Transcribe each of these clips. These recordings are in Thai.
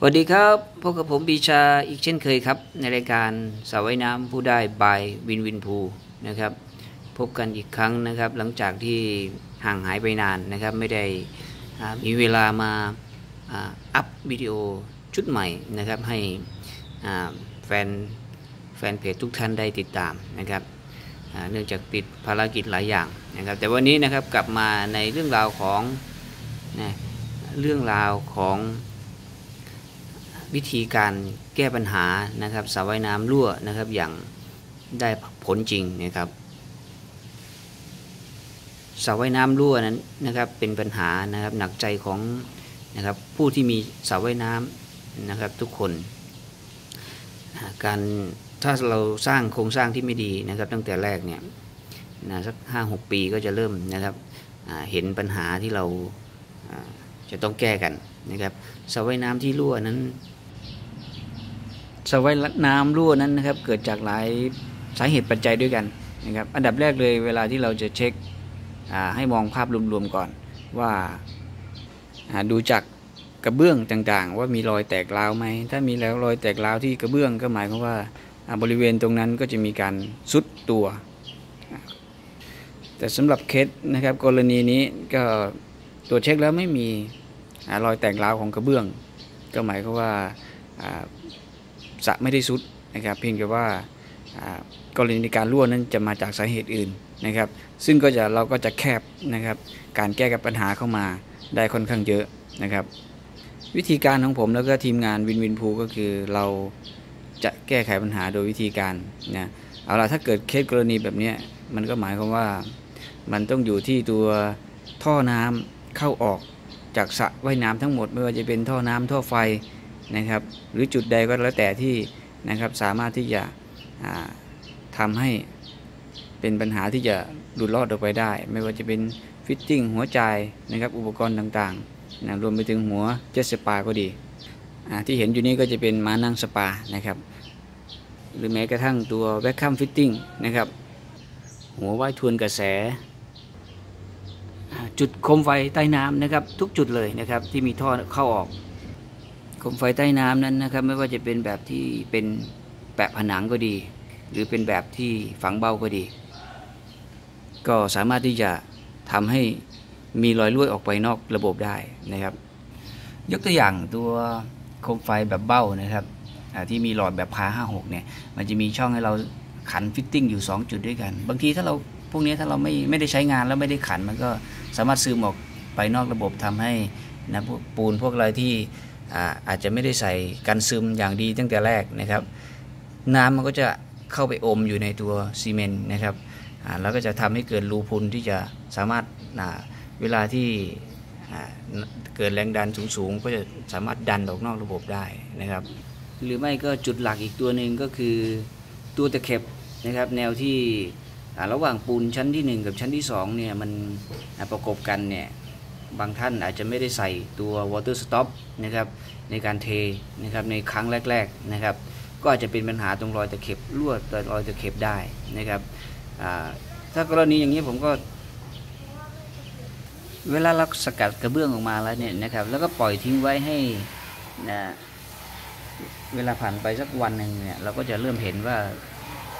สวัสดีครับพบกับผมปีชาอีกเช่นเคยครับ ในรายการสาวว่ายน้ำผู้ได้บายวินวินพูนะครับ พบกันอีกครั้งนะครับ หลังจากที่ห่างหายไปนานนะครับ ไม่ได้มีเวลามาอัพวิดีโอชุดใหม่นะครับ ให้แฟนแฟนเพจทุกท่านได้ติดตามนะครับเนื่องจากติดภารกิจหลายอย่างนะครับ แต่วันนี้นะครับกลับมาในเรื่องราวของนะเรื่องราวของ วิธีการแก้ปัญหานะครับสระว่ายน้ำรั่วนะครับอย่างได้ผลจริงนะครับสระว่ายน้ำรั่วนั้นนะครับเป็นปัญหานะครับหนักใจของนะครับผู้ที่มีสระว่ายน้ำนะครับทุกคน การถ้าเราสร้างโครงสร้างที่ไม่ดีนะครับ ตั้งแต่แรกเนี่ยนะสักห้าหกปีก็จะเริ่มนะครับเห็นปัญหาที่เราอ่าจะต้องแก้กันนะครับสระว่ายน้ำที่รั่วนั้น สว่ายน้ำรั่วนั้นนะครับ เกิดจากหลายสาเหตุปัจจัยด้วยกันนะครับ อันดับแรกเลยเวลาที่เราจะเช็คให้มองภาพรวมๆก่อนว่าดูจากกระเบื้องต่างๆ ว่ามีรอยแตกร้าวไหมถ้ามีแล้วรอยแตกร้าวที่กระเบื้องก็หมายความว่าบริเวณตรงนั้นก็จะมีการซุดตัว แต่สำหรับเคสนะครับกรณีนี้ก็ตรวจเช็คแล้วไม่มีอรอยแตกร้าวของกระเบื้อง ก็หมายความว่า สระไม่ได้ซุดนะครับ เพียงแต่ว่ากรณีการรั่วนั้นจะมาจากสาเหตุอื่นนะครับ ซึ่งก็จะเราก็จะแคบนะครับ การแก้กับปัญหาเข้ามาได้ค่อนข้างเยอะนะครับ วิธีการของผมแล้วก็ทีมงานวินวินพูก็คือเราจะแก้ไขปัญหาโดยวิธีการนะเอาล่ะถ้าเกิดเคสกรณีแบบนี้มันก็หมายความว่ามันต้องอยู่ที่ตัวท่อน้ำเข้าออกจากสระว่ายน้ำทั้งหมด ไม่ว่าจะเป็นท่อน้ำท่อไฟ นะครับ หรือจุดใดก็แล้วแต่ที่นะครับสามารถที่จะอ่าทำให้เป็นปัญหาที่จะหลุดรอดออกไปได้ ไม่ว่าจะเป็นฟิตติ้งหัวใจนะครับอุปกรณ์ต่างๆนะรวมไปถึงหัวเจ็ตสปาก็ดี ที่เห็นอยู่นี้ก็จะเป็นม้านั่งสปานะครับ หรือแม้กระทั่งตัวแวคคัมฟิตติ้งนะครับ หัวว่ายทวนกระแส จุดโคมไฟใต้น้ำนะครับ ทุกจุดเลยนะครับที่มีท่อเข้าออก โคมไฟใต้น้ำนั้นนะครับ ไม่ว่าจะเป็นแบบที่เป็นแปะผนังก็ดี หรือเป็นแบบที่ฝังเบ้าก็ดี ก็สามารถที่จะทำให้มีรอยรั่วออกไปนอกระบบได้นะครับ ยกตัวอย่างตัวโคมไฟแบบเบ้านะครับที่มีหลอดแบบพาห้าหกเนี่ยมันจะมีช่องให้เราขันฟิตติ้งอยู่ 2 จุดด้วยกัน บางทีถ้าเราพวกนี้ถ้าเราไม่ไม่ได้ใช้งานแล้วไม่ได้ขันมันก็สามารถซึมออกไปนอกระบบทำให้นะพวกปูนพวกอะไรที่ อาจจะไม่ได้ใส่กันซึมอย่างดีตั้งแต่แรกนะครับ น้ำมันก็จะเข้าไปอมอยู่ในตัวซีเมนต์นะครับอ่าแล้วก็จะทำให้เกิดรูพุนที่จะสามารถเวลาที่เกิดแรงดันสูงๆ ก็จะสามารถดันออกนอกระบบได้นะครับ หรือไม่ก็จุดหลักอีกตัวหนึ่งก็คือตัวตะเข็บนะครับ แนวที่ระหว่างปูนชั้นที่ 1 กับชั้นที่2เนี่ยมันประกบกันเนี่ย บางท่านอาจจะไม่ได้ใส่ตัว water stop นะครับในการเทนะครับในครั้งแรกๆนะครับ ก็อาจจะเป็นปัญหาตรงรอยตะเข็บรั่วตรงรอยตะเข็บได้นะครับถ้ากรณีอย่างนี้ผมก็ เวลาเราสกัดกระเบื้องออกมาแล้วเนี่ยนะครับ แล้วก็ปล่อยทิ้งไว้ให้นะเวลาผ่านไปสักวันหนึ่งเนี่ยเราก็จะเริ่มเห็นว่า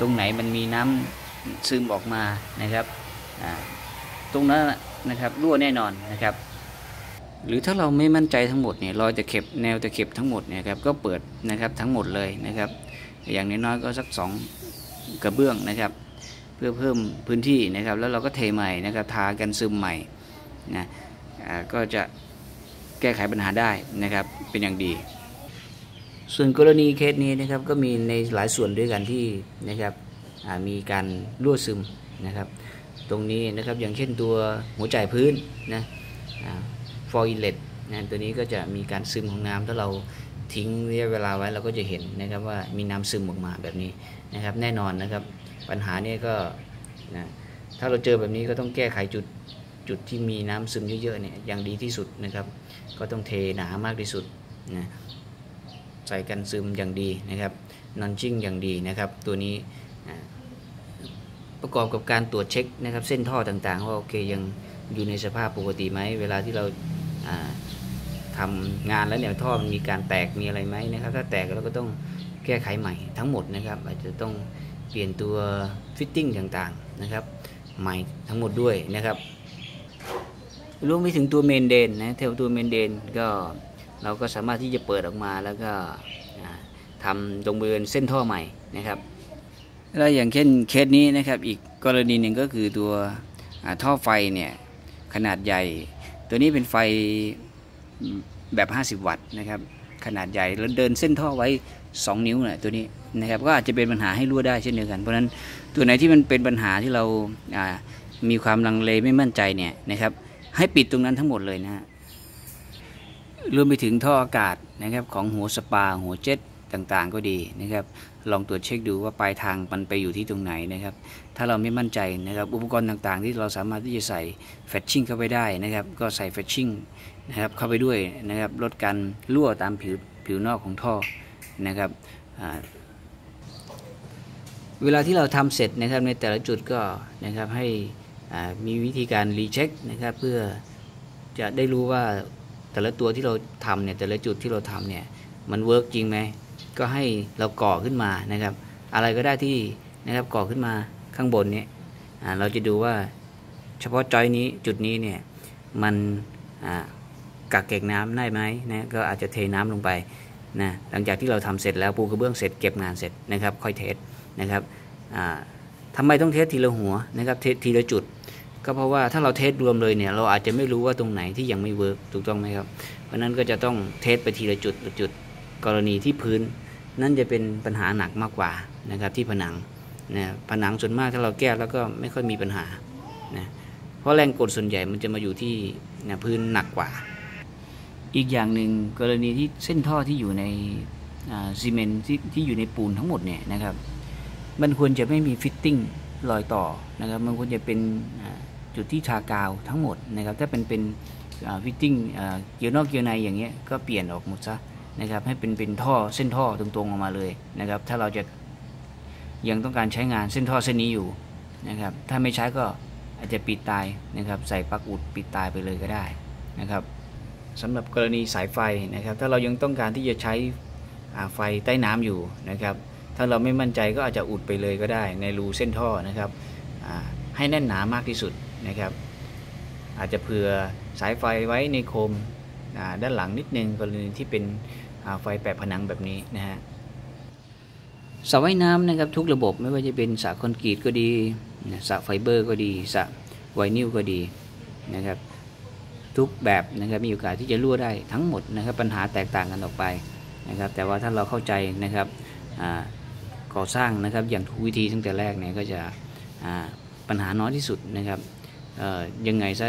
ตรงไหนมันมีน้ำซึมออกมานะครับตรงนั้น นะครับรั่วแน่นอนนะครับ หรือถ้าเราไม่มั่นใจทั้งหมดเนี่ยรอยตะเข็บแนวตะเข็บทั้งหมดเนี่ยครับก็เปิดนะครับทั้งหมดเลยนะครับ อย่างน้อยๆก็สักสองกระเบื้องนะครับ เพื่อเพิ่มพื้นที่นะครับ แล้วเราก็เทใหม่นะครับทากันซึมใหม่นะก็จะแก้ไขปัญหาได้นะครับเป็นอย่างดีส่วนกรณีเคสนี้นะครับก็มีในหลายส่วนด้วยกันที่นะครับมีการรั่วซึมนะครับ ตรงนี้นะครับ อย่างเช่นตัวหัวจ่ายพื้นนะฟอยเลตนะตัวนี้ก็จะมีการซึมของน้ำถ้าเราทิ้งระยะเวลาไว้เราก็จะเห็นนะครับว่ามีน้ำซึมออกมาแบบนี้นะครับ แน่นอนนะครับ ปัญหานี้ก็นะถ้าเราเจอแบบนี้ก็ต้องแก้ไขจุดจุดที่มีน้ำซึมเยอะๆเนี่ยอย่างดีที่สุดนะครับ ก็ต้องเทหนามากที่สุดนะใส่กันซึมอย่างดีนะครับนอนจิ้งอย่างดีนะครับ ตัวนี้ ประกอบกับการตรวจเช็คนะครับเส้นท่อต่างๆ ว่าโอเคยังอยู่ในสภาพปกติไหมเวลาที่เราอ่าทำงานแล้วเนี่ยท่อมันมีการแตกมีอะไรไหมนะครับ ถ้าแตกเราก็ต้องแก้ไขใหม่ทั้งหมดนะครับอาจจะต้องเปลี่ยนตัวฟิตติ้งต่างๆนะครับใหม่ทั้งหมดด้วยนะครับรวมไปถึงตัวเมนเดนนะเทวตัวเมนเดนก็เราก็สามารถที่จะเปิดออกมาแล้วก็ทำตรงบริเวณเส้นท่อใหม่นะครับ แล้วอย่างเช่นเคสนี้นะครับอีกกรณีหนึ่งก็คือตัวท่อไฟเนี่ยขนาดใหญ่ ตัวนี้เป็นไฟแบบ 50 วัตต์นะครับขนาดใหญ่แล้วเดินเส้นท่อไว้ 2 นิ้วนะตัวนี้นะครับก็อาจจะเป็นปัญหาให้รั่วได้เช่นเดียวกัน เพราะฉะนั้นตัวไหนที่มันเป็นปัญหาที่เรามีความลังเลไม่มั่นใจเนี่ยนะครับให้ปิดตรงนั้นทั้งหมดเลยนะฮะรวมไปถึงท่ออากาศนะครับของหัวสปาหัวเจ็ต ต่างๆก็ดีนะครับ ลองตรวจเช็คดูว่าปลายทางมันไปอยู่ที่ตรงไหนนะครับ ถ้าเราไม่มั่นใจนะครับ อุปกรณ์ต่างๆ ที่เราสามารถที่จะใส่แฟชชิ่งเข้าไปได้นะครับ ก็ใส่แฟชชิ่งนะครับเข้าไปด้วยนะครับ ลดการรั่วตามผิวผิวนอกของท่อนะครับเวลาที่เราทำเสร็จนะครับในแต่ละจุดก็นะครับให้มีวิธีการรีเช็คนะครับ เพื่อจะได้รู้ว่าแต่ละตัวที่เราทำเนี่ยแต่ละจุดที่เราทำเนี่ยมันเวิร์กจริงไหม ก็ให้เราก่อขึ้นมานะครับ อะไรก็ได้ที่นะครับก่อขึ้นมาข้างบนนี้เราจะดูว่าเฉพาะจอยนี้จุดนี้เนี่ยมันกักเก็บน้ำได้ไหมนะก็อาจจะเทน้ำลงไปนะหลังจากที่เราทำเสร็จแล้วปูกระเบื้องเสร็จเก็บงานเสร็จนะครับ ค่อยเทสนะครับทำไมต้องเทสทีละหัวนะครับเทสทีละจุด ก็เพราะว่าถ้าเราเทสรวมเลยเนี่ยเราอาจจะไม่รู้ว่าตรงไหนที่ยังไม่เวิร์กถูกต้องไหมครับ เพราะนั้นก็จะต้องเทสไปทีละจุดละจุดกรณีที่พื้น นั่นจะเป็นปัญหาหนักมากกว่านะครับที่ผนังนะผนังส่วนมากถ้าเราแก้แล้วก็ไม่ค่อยมีปัญหานะเพราะแรงกดส่วนใหญ่มันจะมาอยู่ที่นะพื้นหนักกว่า อีกอย่างหนึ่งกรณีที่เส้นท่อที่อยู่ในซีเมนต์ที่ที่อยู่ในปูนทั้งหมดเนี่ยนะครับ มันควรจะไม่มีฟิตติ้งรอยต่อนะครับ มันควรจะเป็นจุดที่ทากาวทั้งหมดนะครับ ถ้าเป็นเป็นฟิตติ้งเกี่ยวนอกเกี่ยวในอย่างเงี้ยก็เปลี่ยนออกหมดซะ นะครับให้เป็นเป็นท่อเส้นท่อตรงๆออกมาเลยนะครับถ้าเราจะยังต้องการใช้งานเส้นท่อเส้นนี้อยู่นะครับถ้าไม่ใช้ก็อาจจะปิดตายนะครับใส่ปลั๊กอุดปิดตายไปเลยก็ได้นะครับสำหรับกรณีสายไฟนะครับ ถ้าเรายังต้องการที่จะใช้ไฟใต้น้ำอยู่นะครับ ถ้าเราไม่มั่นใจก็อาจจะอุดไปเลยก็ได้ ในรูเส้นท่อนะครับให้แน่นหนามากที่สุดนะครับ อาจจะเผื่อสายไฟไว้ในโคมด้านหลังนิดนึงกรณีที่เป็น ไฟแปะผนังแบบนี้นะฮะสระว่ายน้ำนะครับทุกระบบไม่ว่าจะเป็นสระคอนกรีตก็ดีสระไฟเบอร์ก็ดีสระไวนิลก็ดีนะครับทุกแบบนะครับมีโอกาสที่จะรั่วได้ทั้งหมดนะครับปัญหาแตกต่างกันออกไปนะครับแต่ว่าถ้าเราเข้าใจนะครับก่อสร้างนะครับอย่างทุกวิธีตั้งแต่แรกเนี่ยก็จะปัญหาน้อยที่สุดนะครับ ยังไงซะ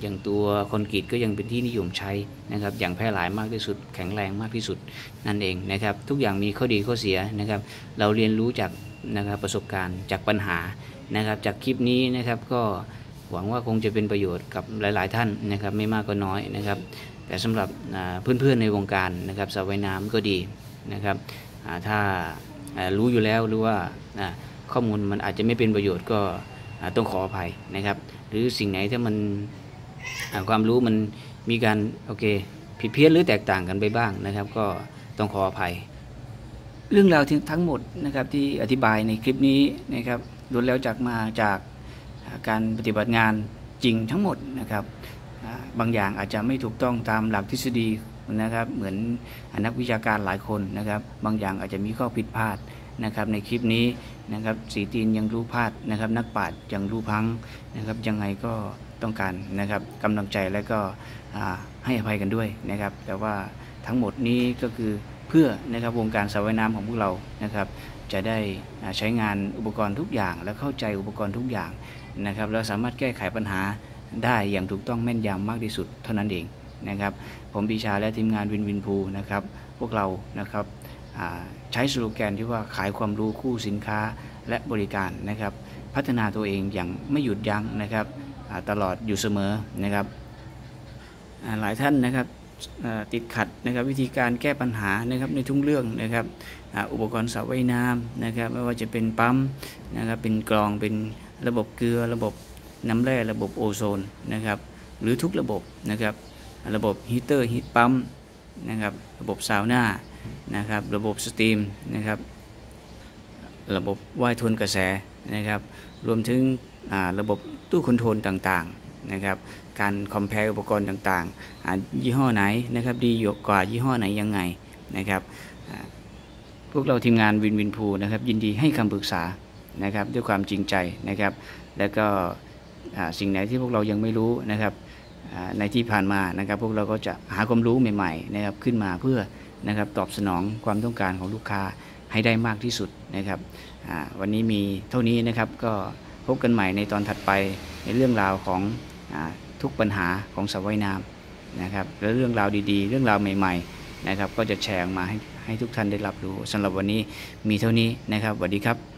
อย่างตัวคอนกรีตก็ยังเป็นที่นิยมใช้นะครับอย่างแพร่หลายมากที่สุด แข็งแรงมากที่สุดนั่นเองนะครับ ทุกอย่างมีข้อดีข้อเสียนะครับ เราเรียนรู้จากนะครับประสบการณ์จากปัญหานะครับ จากคลิปนี้นะครับก็หวังว่าคงจะเป็นประโยชน์กับหลาย ๆ ท่านนะครับไม่มากก็น้อยนะครับ แต่สำหรับเพื่อน ๆ ในวงการนะครับสระว่ายน้ำก็ดีนะครับถ้ารู้อยู่แล้วหรือว่าข้อมูลมันอาจจะไม่เป็นประโยชน์ก็ต้องขออภัยนะครับ หรือสิ่งไหนถ้ามันความรู้มันมีการโอเคผิดเพี้ยนหรือแตกต่างกันไปบ้างนะครับ ก็ต้องขออภัย เรื่องราวทั้งหมดนะครับที่อธิบายในคลิปนี้นะครับล้วนแล้วจากมาจากการปฏิบัติงานจริงทั้งหมดนะครับบางอย่างอาจจะไม่ถูกต้องตามหลักทฤษฎีนะครับ เหมือนนักวิชาการหลายคนนะครับ บางอย่างอาจจะมีข้อผิดพลาด นะครับในคลิปนี้นะครับสีตีนยังรู้พลาดนะครับ นักปราชญ์ยังรู้พังนะครับยังไงก็ต้องการนะครับกำลังใจและก็ให้อภัยกันด้วยนะครับ แต่ว่าทั้งหมดนี้ก็คือเพื่อนะครับวงการสระว่ายน้ำของพวกเรานะครับ จะได้ใช้งานอุปกรณ์ทุกอย่าง และเข้าใจอุปกรณ์ทุกอย่างนะครับเราสามารถแก้ไขปัญหาได้อย่างถูกต้องแม่นยำมากที่สุดเท่านั้นเองนะครับ ผมปีชาและทีมงานวินวินพูนะครับ พวกเรานะครับ ใช้สโลแกนที่ว่าขายความรู้คู่สินค้าและบริการนะครับ พัฒนาตัวเองอย่างไม่หยุดยั้งนะครับตลอดอยู่เสมอนะครับหลายท่านนะครับติดขัดนะครับวิธีการแก้ปัญหานะครับในทุกเรื่องนะครับอุปกรณ์สระว่ายน้ำนะครับไม่ว่าจะเป็นปั๊มนะครับเป็นกรองเป็นระบบเกลือระบบน้ำแร่ระบบโอโซนนะครับหรือทุกระบบนะครับระบบฮีเตอร์ฮีทปั๊มนะครับระบบซาวน่า นะครับ ระบบสตรีมนะครับ ระบบว่ายทวนกระแสนะครับ รวมถึงระบบตู้คอนโทรลต่างๆนะครับ การคอมเพลอุปกรณ์ต่างๆอายี่ห้อไหนนะครับดีกว่ายี่ห้อไหนยังไงนะครับพวกเราทีมงานวินวินพูนะครับยินดีให้คำปรึกษานะครับด้วยความจริงใจนะครับ แล้วก็สิ่งไหนที่พวกเรายังไม่รู้นะครับในที่ผ่านมานะครับ พวกเราก็จะหาความรู้ใหม่ ๆ นะครับขึ้นมาเพื่อ นะครับตอบสนองความต้องการของลูกค้าให้ได้มากที่สุดนะครับวันนี้มีเท่านี้นะครับก็พบกันใหม่ในตอนถัดไปในเรื่องราวของอทุกปัญหาของสระว่ายน้ำนะครับและเรื่องราวดีๆ เรื่องราวใหม่ๆนะครับก็จะแชร์มาให้ให้ทุกท่านได้รับรู้สำหรับวันนี้มีเท่านี้นะครับสวัสดีครับ